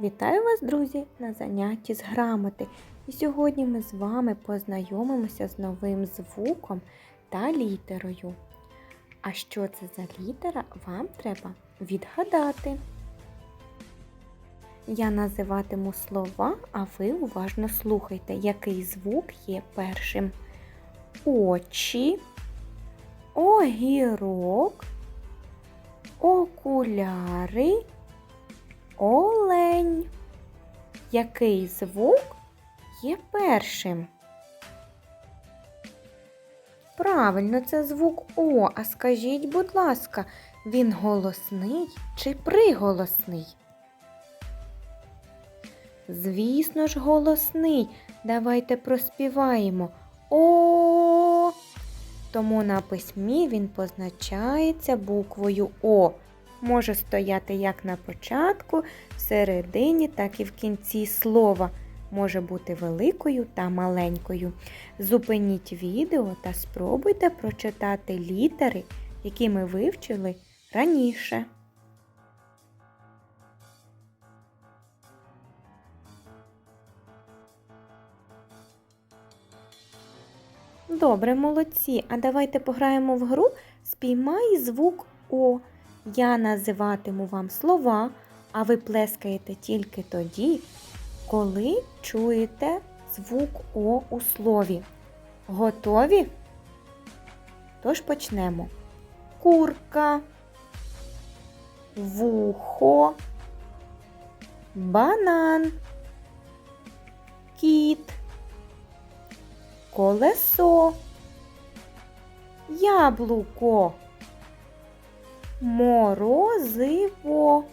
Вітаю вас, друзі, на занятті з грамоти. І сьогодні ми з вами познайомимося з новим звуком та літерою. А що це за літера, вам треба відгадати. Я називатиму слова, а ви уважно слухайте, який звук є першим. Очі, огірок, окуляри. Олень. Який звук є першим? Правильно, це звук О. А скажіть, будь ласка, він голосний чи приголосний? Звісно ж, голосний. Давайте проспіваємо О. Тому на письмі він позначається буквою О може стояти як на початку, всередині, так і в кінці слова. Може бути великою та маленькою. Зупиніть відео та спробуйте прочитати літери, які ми вивчили раніше. Добре, молодці. А давайте пограємо в гру Спіймай звук О. Я називатиму вам слова, а ви плескаєте тільки тоді, коли чуєте звук О у слові. Готові? Тож почнемо. Курка, вухо, банан, кіт, колесо, яблуко морозиво.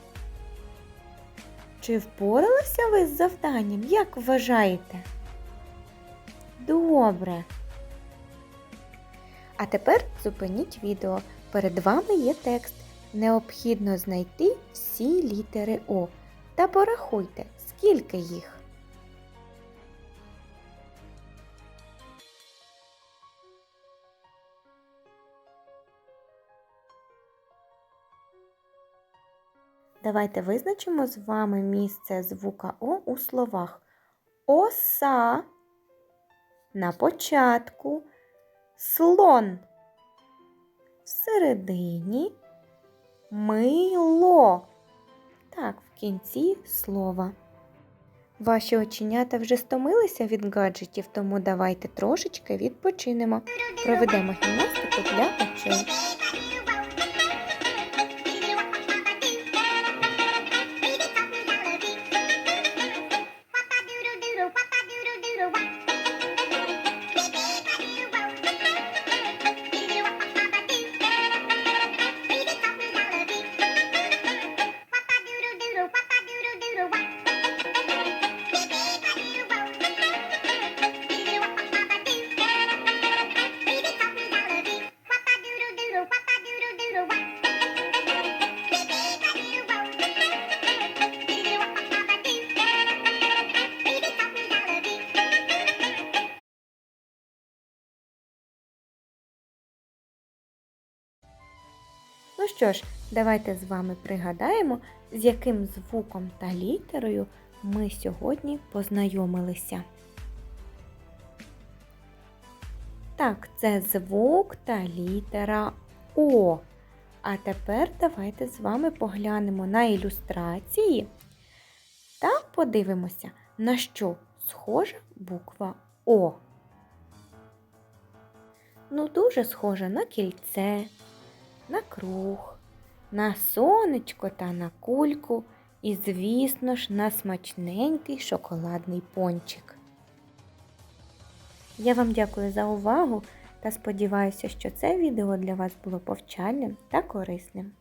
Чи впоралися ви з завданням? Як вважаєте? Добре. А тепер зупиніть відео. Перед вами є текст. Необхідно знайти всі літери О. Та порахуйте, скільки їх. Давайте визначимо з вами місце звука О у словах. Оса на початку, слон всередині, мило. Так, в кінці слова. Ваші оченята вже стомилися від гаджетів, тому давайте трошечки відпочинемо. Проведемо гімнастику для очей. Ну що ж, давайте з вами пригадаємо, з яким звуком та літерою ми сьогодні познайомилися. Так, це звук та літера О. А тепер давайте з вами поглянемо на ілюстрації та подивимося, на що схожа буква О. Ну, дуже схожа на кільце на круг, на сонечко та на кульку і, звісно ж, на смачненький шоколадний пончик. Я вам дякую за увагу та сподіваюся, що це відео для вас було повчальним та корисним.